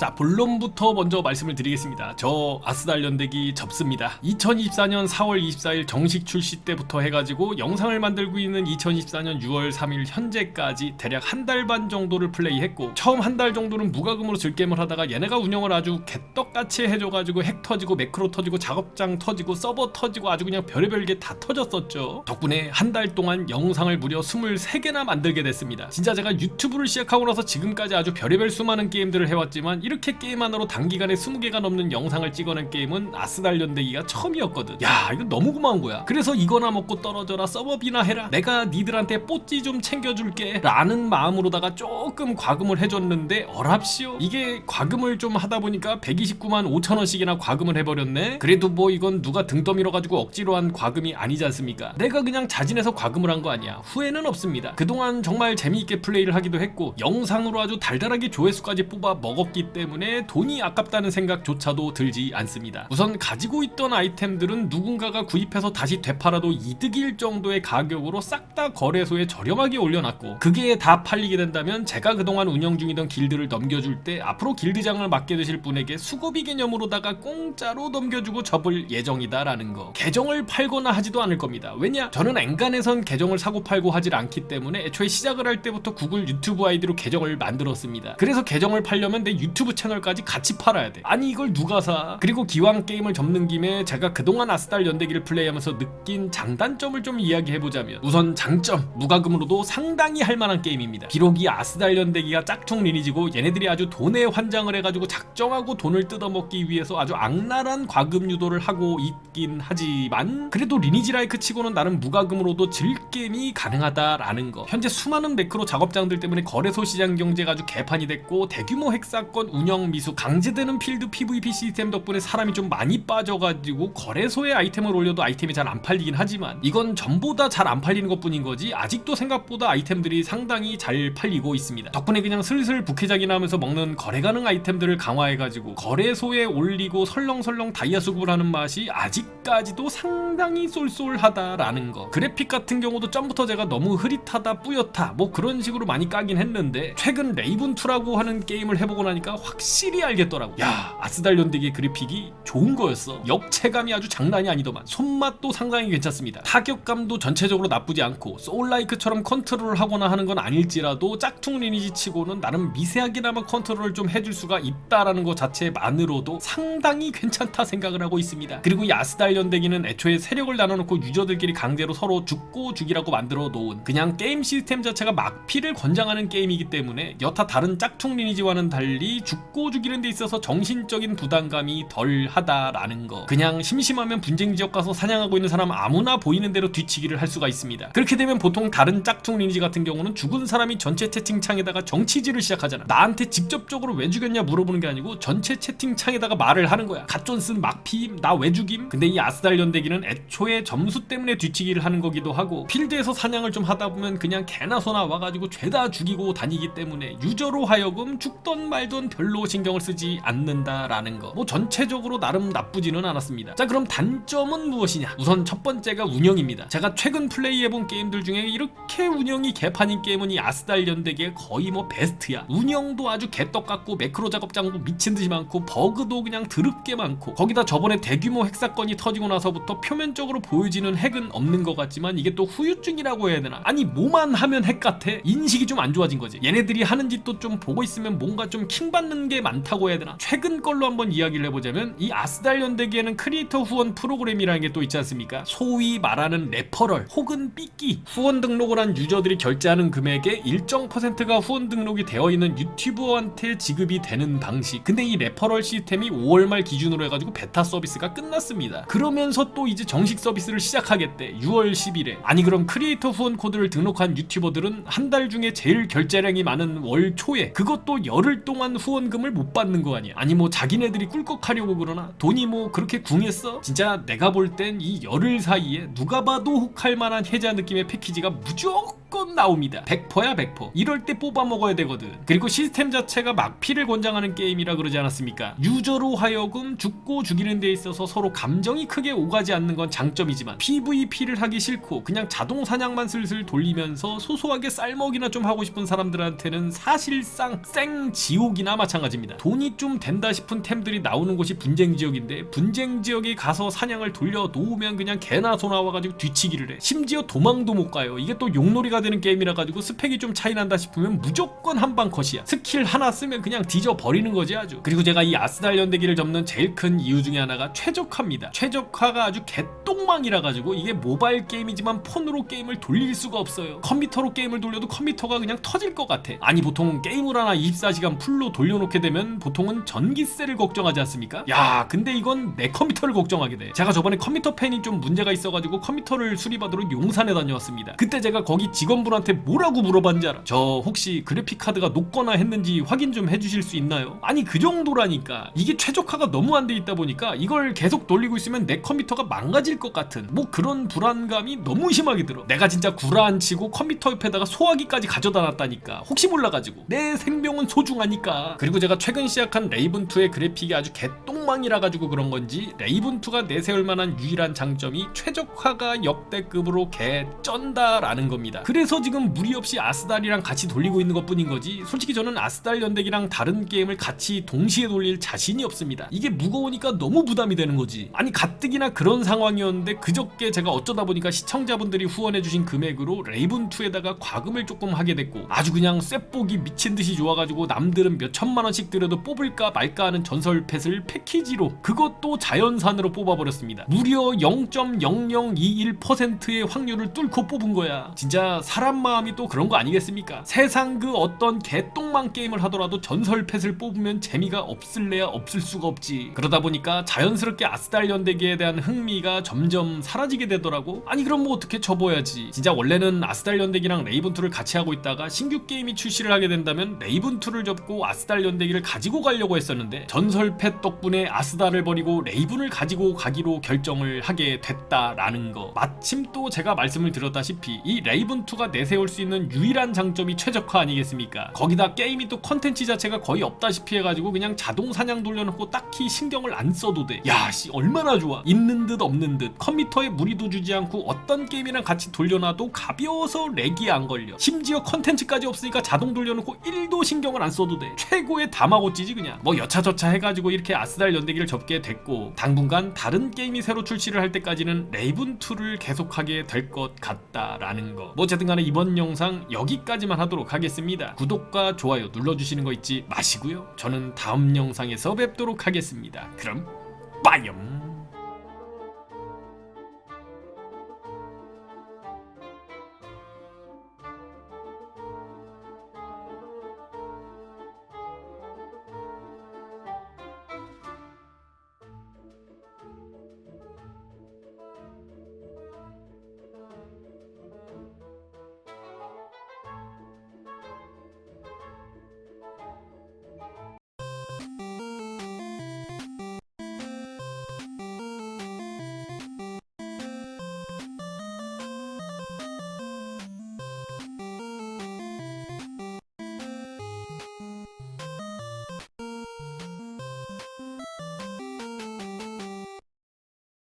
자 본론부터 먼저 말씀을 드리겠습니다. 저 아스달 연대기 접습니다. 2024년 4월 24일 정식 출시 때부터 해가지고 영상을 만들고 있는 2024년 6월 3일 현재까지 대략 한 달 반 정도를 플레이했고 처음 한 달 정도는 무과금으로 즐게임을 하다가 얘네가 운영을 아주 개떡같이 해줘가지고 핵 터지고 매크로 터지고 작업장 터지고 서버 터지고 아주 그냥 별의별 게 다 터졌었죠. 덕분에 한 달 동안 영상을 무려 23개나 만들게 됐습니다. 진짜 제가 유튜브를 시작하고 나서 지금까지 아주 별의별 수많은 게임들을 해왔지만 이렇게 게임 하나로 단기간에 20개가 넘는 영상을 찍어낸 게임은 아스달 연대기가 처음이었거든. 야 이거 너무 고마운 거야. 그래서 이거나 먹고 떨어져라 서버비나 해라. 내가 니들한테 뽀찌 좀 챙겨줄게. 라는 마음으로다가 조금 과금을 해줬는데 어랍시오. 이게 과금을 좀 하다 보니까 129만 5천 원씩이나 과금을 해버렸네. 그래도 뭐 이건 누가 등 떠밀어 가지고 억지로 한 과금이 아니지 않습니까? 내가 그냥 자진해서 과금을 한 거 아니야. 후회는 없습니다. 그동안 정말 재미있게 플레이를 하기도 했고 영상으로 아주 달달하게 조회수까지 뽑아 먹었기 때문에 돈이 아깝다는 생각조차도 들지 않습니다. 우선 가지고 있던 아이템들은 누군가가 구입해서 다시 되팔아도 이득일 정도의 가격으로 싹 다 거래소에 저렴하게 올려놨고 그게 다 팔리게 된다면 제가 그동안 운영 중이던 길드를 넘겨줄 때 앞으로 길드장을 맡게 되실 분에게 수고비 개념으로다가 공짜로 넘겨주고 접을 예정이다라는 거. 계정을 팔거나 하지도 않을 겁니다. 왜냐? 저는 엔간에선 계정을 사고 팔고 하질 않기 때문에 애초에 시작을 할 때부터 구글 유튜브 아이디로 계정을 만들었습니다. 그래서 계정을 팔려면 내 유튜브 채널까지 같이 팔아야 돼. 아니 이걸 누가 사? 그리고 기왕 게임을 접는 김에 제가 그동안 아스달 연대기를 플레이하면서 느낀 장단점을 좀 이야기해보자면 우선 장점 무과금으로도 상당히 할만한 게임입니다. 비록 이 아스달 연대기가 짝퉁 리니지고 얘네들이 아주 돈에 환장을 해가지고 작정하고 돈을 뜯어먹기 위해서 아주 악랄한 과금 유도를 하고 있긴 하지만 그래도 리니지 라이크 치고는 나름 무과금으로도 즐겜이 가능하다라는 거. 현재 수많은 매크로 작업장들 때문에 거래소 시장 경제가 아주 개판이 됐고 대규모 핵사건 운영 미수 강제되는 필드 PVP 시스템 덕분에 사람이 좀 많이 빠져가지고 거래소에 아이템을 올려도 아이템이 잘 안 팔리긴 하지만 이건 전보다 잘 안 팔리는 것뿐인 거지 아직도 생각보다 아이템들이 상당히 잘 팔리고 있습니다. 덕분에 그냥 슬슬 부캐작이나 하면서 먹는 거래 가능 아이템들을 강화해가지고 거래소에 올리고 설렁설렁 다이아 수급을 하는 맛이 아직까지도 상당히 쏠쏠하다라는 거. 그래픽 같은 경우도 전부터 제가 너무 흐릿하다 뿌옇다 뭐 그런 식으로 많이 까긴 했는데 최근 레이븐2라고 하는 게임을 해보고 나니까 확실히 알겠더라고. 야 아스달 연대기의 그래픽이 좋은 거였어. 역체감이 아주 장난이 아니더만. 손맛도 상당히 괜찮습니다. 타격감도 전체적으로 나쁘지 않고 소울라이크처럼 컨트롤을 하거나 하는 건 아닐지라도 짝퉁 리니지 치고는 나름 미세하게나마 컨트롤을 좀 해줄 수가 있다라는 것 자체만으로도 상당히 괜찮다 생각을 하고 있습니다. 그리고 이 아스달 연대기는 애초에 세력을 나눠놓고 유저들끼리 강제로 서로 죽고 죽이라고 만들어 놓은 그냥 게임 시스템 자체가 막피를 권장하는 게임이기 때문에 여타 다른 짝퉁 리니지와는 달리 죽고 죽이는 데 있어서 정신적인 부담감이 덜 하다라는 거. 그냥 심심하면 분쟁 지역 가서 사냥하고 있는 사람 아무나 보이는 대로 뒤치기를 할 수가 있습니다. 그렇게 되면 보통 다른 짝퉁 리니지 같은 경우는 죽은 사람이 전체 채팅창에다가 정치질을 시작하잖아. 나한테 직접적으로 왜 죽였냐 물어보는 게 아니고 전체 채팅창에다가 말을 하는 거야. 갓존슨 막피임 나 왜 죽임? 근데 이 아스달 연대기는 애초에 점수 때문에 뒤치기를 하는 거기도 하고 필드에서 사냥을 좀 하다 보면 그냥 개나 소나 와가지고 죄다 죽이고 다니기 때문에 유저로 하여금 죽던 말던 별로 신경을 쓰지 않는다라는 거. 뭐 전체적으로 나름 나쁘지는 않았습니다. 자 그럼 단점은 무엇이냐? 우선 첫 번째가 운영입니다. 제가 최근 플레이해본 게임들 중에 이렇게 운영이 개판인 게임은 이 아스달 연대기의 거의 뭐 베스트야. 운영도 아주 개떡 같고 매크로 작업장도 미친 듯이 많고 버그도 그냥 드럽게 많고 거기다 저번에 대규모 핵 사건이 터지고 나서부터 표면적으로 보여지는 핵은 없는 것 같지만 이게 또 후유증이라고 해야 되나? 아니 뭐만 하면 핵 같아? 인식이 좀 안 좋아진 거지. 얘네들이 하는 짓도 좀 보고 있으면 뭔가 좀 킹받는 게 많다고 해야 되나? 최근 걸로 한번 이야기를 해보자면 이 아스달 연대기에는 크리에이터 후원 프로그램이라는 게 또 있지 않습니까? 소위 말하는 레퍼럴 혹은 삐끼 후원 등록을 한 유저들이 결제하는 금액의 일정 퍼센트가 후원 등록이 되어 있는 유튜버한테 지급이 되는 방식. 근데 이 레퍼럴 시스템이 5월 말 기준으로 해가지고 베타 서비스가 끝났습니다. 그러면서 또 이제 정식 서비스를 시작하겠대. 6월 10일에. 아니 그럼 크리에이터 후원 코드를 등록한 유튜버들은 한 달 중에 제일 결제량이 많은 월 초에 그것도 열흘 동안 후원 금을 못 받는 거 아니야. 아니 뭐 자기네들이 꿀꺽하려고 그러나 돈이 뭐 그렇게 궁했어? 진짜 내가 볼 땐 이 열흘 사이에 누가 봐도 혹할 만한 혜자 느낌의 패키지가 무조건 무조건 나옵니다. 100%야 100% 이럴 때 뽑아 먹어야 되거든. 그리고 시스템 자체가 막피를 권장하는 게임이라 그러지 않았습니까? 유저로 하여금 죽고 죽이는 데 있어서 서로 감정이 크게 오가지 않는 건 장점이지만 PVP를 하기 싫고 그냥 자동 사냥만 슬슬 돌리면서 소소하게 쌀먹이나 좀 하고 싶은 사람들한테는 사실상 생 지옥이나 마찬가지입니다. 돈이 좀 된다 싶은 템들이 나오는 곳이 분쟁 지역인데 분쟁 지역에 가서 사냥을 돌려 놓으면 그냥 개나 소 나 와가지고 뒤치기를 해. 심지어 도망도 못 가요. 이게 또 용놀이가 되는 게임이라 가지고 스펙이 좀 차이 난다 싶으면 무조건 한방 컷이야. 스킬 하나 쓰면 그냥 뒤져 버리는 거지 아주. 그리고 제가 이 아스달 연대기를 접는 제일 큰 이유 중에 하나가 최적화입니다. 최적화가 아주 개똥망이라 가지고 이게 모바일 게임이지만 폰으로 게임을 돌릴 수가 없어요. 컴퓨터로 게임을 돌려도 컴퓨터가 그냥 터질 것 같아. 아니 보통 게임을 하나 24시간 풀로 돌려놓게 되면 보통은 전기세를 걱정하지 않습니까? 야 근데 이건 내 컴퓨터를 걱정하게 돼. 제가 저번에 컴퓨터 팬이 좀 문제가 있어가지고 컴퓨터를 수리받으러 용산에 다녀왔습니다. 그때 제가 거기 직원 분한테 뭐라고 물어봤는지 알아? 저 혹시 그래픽 카드가 녹거나 했는지 확인 좀 해주실 수 있나요? 아니 그 정도라니까. 이게 최적화가 너무 안 돼 있다 보니까 이걸 계속 돌리고 있으면 내 컴퓨터가 망가질 것 같은 뭐 그런 불안감이 너무 심하게 들어. 내가 진짜 구라 안 치고 컴퓨터 옆에다가 소화기까지 가져다 놨다니까. 혹시 몰라가지고. 내 생명은 소중하니까. 그리고 제가 최근 시작한 레이븐2의 그래픽이 아주 개똥망이라 가지고 그런 건지 레이븐2가 내세울 만한 유일한 장점이 최적화가 역대급으로 개 쩐다라는 겁니다. 그래 서 지금 무리 없이 아스달이랑 같이 돌리고 있는 것 뿐인 거지. 솔직히 저는 아스달 연대기랑 다른 게임을 같이 동시에 돌릴 자신이 없습니다. 이게 무거우니까 너무 부담이 되는 거지. 아니 가뜩이나 그런 상황이었는데 그저께 제가 어쩌다 보니까 시청자분들이 후원해주신 금액으로 레이븐2에다가 과금을 조금 하게 됐고 아주 그냥 쇳복이 미친듯이 좋아가지고 남들은 몇 천만원씩 들여도 뽑을까 말까 하는 전설 펫을 패키지로 그것도 자연산으로 뽑아버렸습니다. 무려 0.0021%의 확률을 뚫고 뽑은 거야. 진짜 사람 마음이 또 그런 거 아니겠습니까? 세상 그 어떤 개똥망 게임을 하더라도 전설 펫을 뽑으면 재미가 없을래야 없을 수가 없지. 그러다 보니까 자연스럽게 아스달 연대기에 대한 흥미가 점점 사라지게 되더라고. 아니 그럼 뭐 어떻게 접어야지? 진짜 원래는 아스달 연대기랑 레이븐2를 같이 하고 있다가 신규 게임이 출시를 하게 된다면 레이븐2를 접고 아스달 연대기를 가지고 가려고 했었는데 전설 펫 덕분에 아스달을 버리고 레이븐을 가지고 가기로 결정을 하게 됐다라는 거. 마침 또 제가 말씀을 드렸다시피 이 레이븐2 가 내세울 수 있는 유일한 장점이 최적화 아니겠습니까? 거기다 게임이 또 컨텐츠 자체가 거의 없다시피 해가지고 그냥 자동 사냥 돌려놓고 딱히 신경을 안 써도 돼. 야 씨 얼마나 좋아. 있는 듯 없는 듯. 컴퓨터에 무리도 주지 않고 어떤 게임이랑 같이 돌려놔도 가벼워서 렉이 안 걸려. 심지어 컨텐츠까지 없으니까 자동 돌려놓고 1도 신경을 안 써도 돼. 최고의 다마고찌지 그냥. 뭐 여차저차 해가지고 이렇게 아스달 연대기를 접게 됐고 당분간 다른 게임이 새로 출시를 할 때까지는 레이븐2를 계속하게 될 것 같다라는 거 뭐 어쨌든 간에 이번 영상 여기까지만 하도록 하겠습니다. 구독과 좋아요 눌러주시는 거 잊지 마시고요. 저는 다음 영상에서 뵙도록 하겠습니다. 그럼 빠염